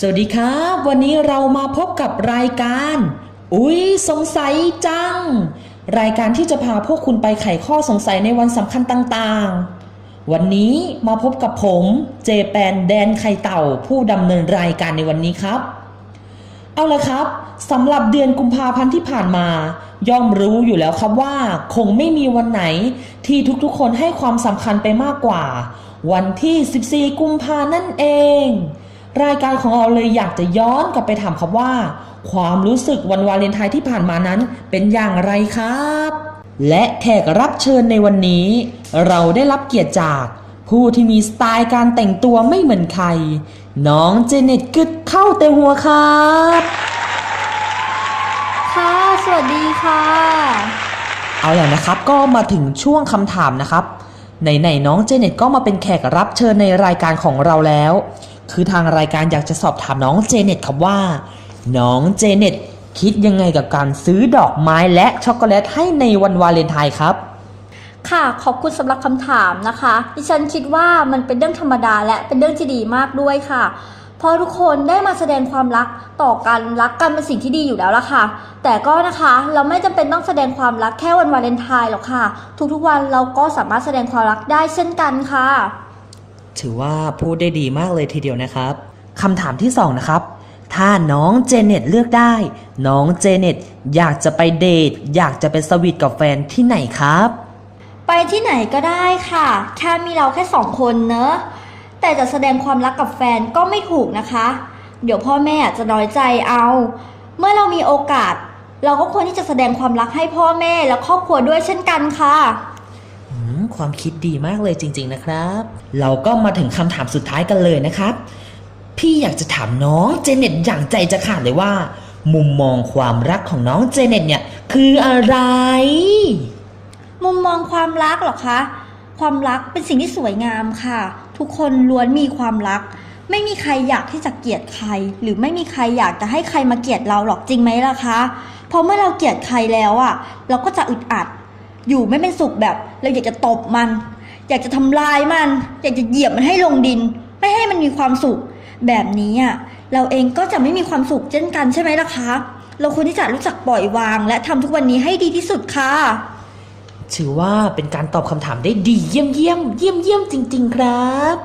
สวัสดีครับ วันนี้เรามาพบกับรายการ อุ๊ยสงสัยจัง รายการที่จะพาพวกคุณไปไขข้อสงสัยในวันสำคัญต่างๆ วันนี้มาพบกับผมเจแปนแดนไข่เต่าผู้ดำเนินรายการในวันนี้ครับ เอาละครับสำหรับเดือนกุมภาพันธ์ที่ผ่านมา ย่อมรู้อยู่แล้วครับว่า คงไม่มีวันไหนที่ทุกๆ คนให้ความสำคัญไปมากกว่า วันที่ 14 กุมภานั่นเอง รายการของเราเลยอยากจะย้อนกลับไปถามครับว่า ความรู้สึกวันวาเลนไทน์ที่ผ่านมานั้นเป็นอย่างไรครับ และแขกรับเชิญในวันนี้ เราได้รับเกียรติจาก ผู้ที่มีสไตล์การแต่งตัวไม่เหมือนใคร น้องเจเน็ตกึดเข้าเตะหัวครับ ค่ะ สวัสดีค่ะ เอาอย่างนะครับก็มาถึงช่วงคำถามนะครับไหนๆน้องเจเน็ตก็มาเป็นแขกรับเชิญในรายการของเราแล้ว คือทางรายการอยากจะสอบถามน้องเจเน็ตครับว่า น้องเจเน็ตคิดยังไงกับการซื้อดอกไม้และช็อกโกแลตให้ในวันวาเลนไทน์ครับ ค่ะ ขอบคุณสำหรับคำถามนะคะ ดิฉันคิดว่ามันเป็นเรื่องธรรมดาและเป็นเรื่องที่ดีมากด้วยค่ะ เพราะทุกคนได้มาแสดงความรักต่อกันรักกันเป็นสิ่งที่ดีอยู่แล้วล่ะค่ะ แต่ก็นะคะเราไม่จำเป็นต้องแสดงความรักแค่วันวาเลนไทน์หรอกค่ะ ทุกๆวันเราก็สามารถแสดงความรักได้เช่นกันค่ะ ถือว่าพูดได้ดีมากเลยทีเดียวนะครับคำถามที่สองนะครับ ถ้าน้องเจเน็ตเลือกได้ น้องเจเน็ตอยากจะไปเดท อยากจะไปสวีทกับแฟนที่ไหนครับ ไปที่ไหนก็ได้ค่ะ แค่มีเราแค่สองคนเนอะ แต่จะแสดงความรักกับแฟนก็ไม่ถูกนะคะ เดี๋ยวพ่อแม่อาจจะน้อยใจเอา เมื่อเรามีโอกาส เราก็ควรที่จะแสดงความรักให้พ่อแม่และครอบครัวด้วยเช่นกันค่ะ ความคิดดีมากเลยจริง ๆนะครับ เราก็มาถึงคำถามสุดท้ายกันเลยนะครับ พี่อยากจะถามน้องเจเน็ตอย่างใจจะขาดเลยว่า มุมมองความรักของน้องเจเน็ตเนี่ยคืออะไร มุมมองความรักเหรอคะ ความรักเป็นสิ่งที่สวยงามค่ะ ทุกคนล้วนมีความรัก ไม่มีใครอยากที่จะเกลียดใคร หรือไม่มีใครอยากจะให้ใครมาเกลียดเราหรอกจริงไหมล่ะคะ เพราะเมื่อเราเกลียดใครแล้วอะเราก็จะอึดอัด อยู่ไม่เป็นสุขแบบเราอยากจะตบมัน อยากจะทำลายมัน อยากจะเหยียบมันให้ลงดิน ไม่ให้มันมีความสุข แบบนี้อะเราเองก็จะไม่มีความสุขเช่นกันใช่ไหมล่ะคะ เราควรที่จะรู้จักปล่อยวาง และทำทุกวันนี้ให้ดีที่สุดค่ะ ถือว่าเป็นการตอบคำถามได้ดีเยี่ยมเยี่ยมเยี่ยมเยี่ยมจริง ๆ ครับ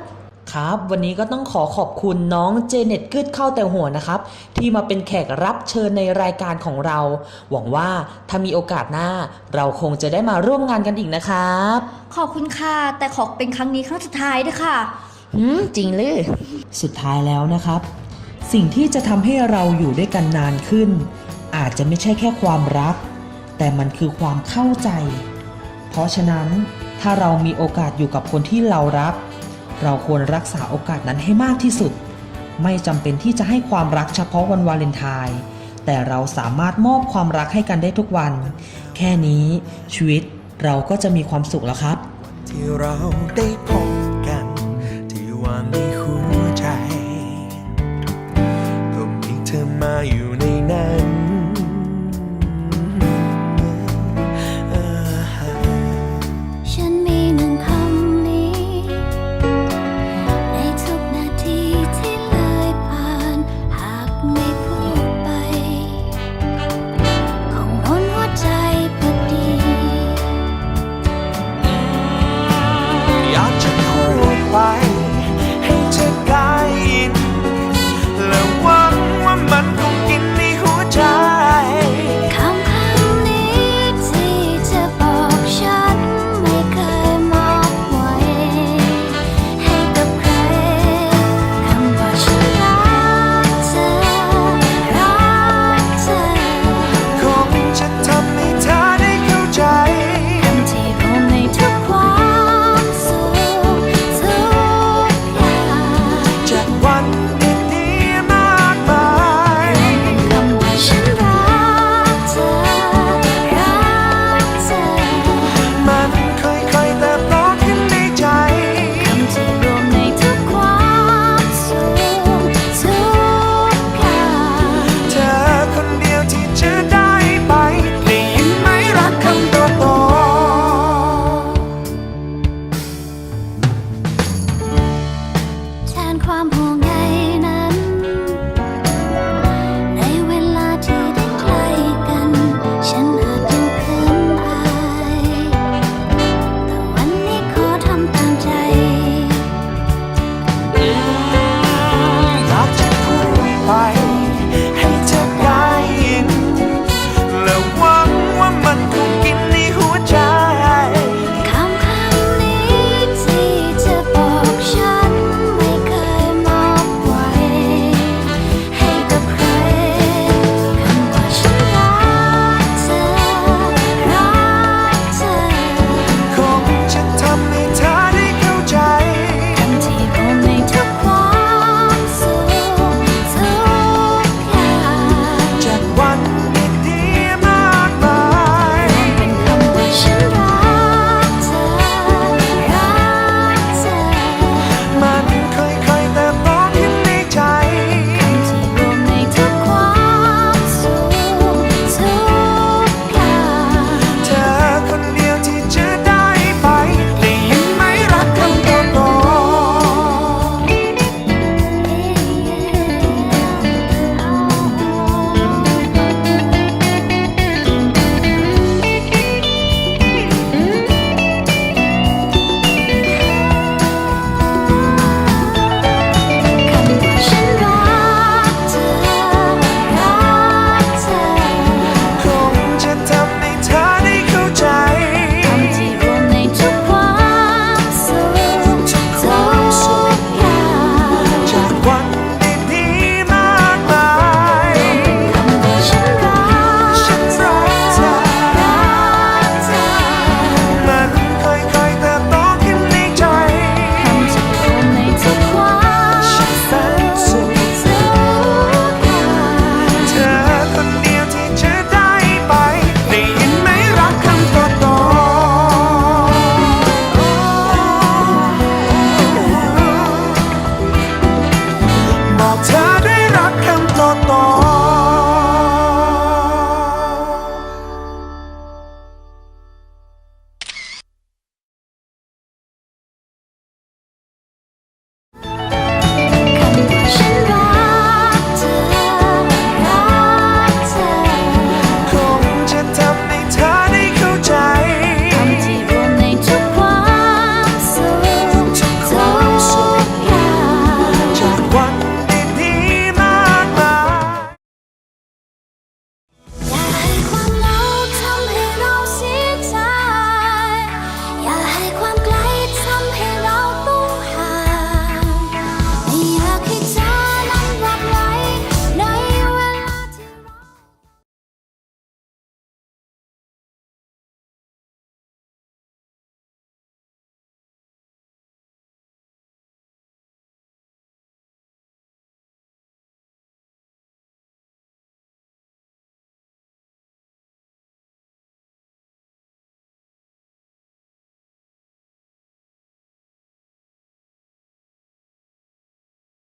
ครับ วันนี้ก็ต้องขอขอบคุณน้องเจเน็ตกึดเข้าแต่หัวนะครับ ที่มาเป็นแขกรับเชิญในรายการของเรา หวังว่าถ้ามีโอกาสหน้า เราคงจะได้มาร่วมงานกันอีกนะครับ ขอบคุณค่ะ แต่ขอเป็นครั้งนี้ครั้งสุดท้ายด้วยค่ะหืมจริงเลยสุดท้ายแล้วนะครับ สิ่งที่จะทำให้เราอยู่ด้วยกันนานขึ้น อาจจะไม่ใช่แค่ความรัก แต่มันคือความเข้าใจ เพราะฉะนั้นถ้าเรามีโอกาสอยู่กับคนที่เรารัก เราควรรักษาโอกาสนั้นให้มากที่สุด ไม่จำเป็นที่จะให้ความรักเฉพาะวันวาเลนไทน์แต่เราสามารถมอบความรักให้กันได้ทุกวัน แค่นี้ชีวิตเราก็จะมีความสุขแล้วครับ ที่เราได้พบ ความห่วง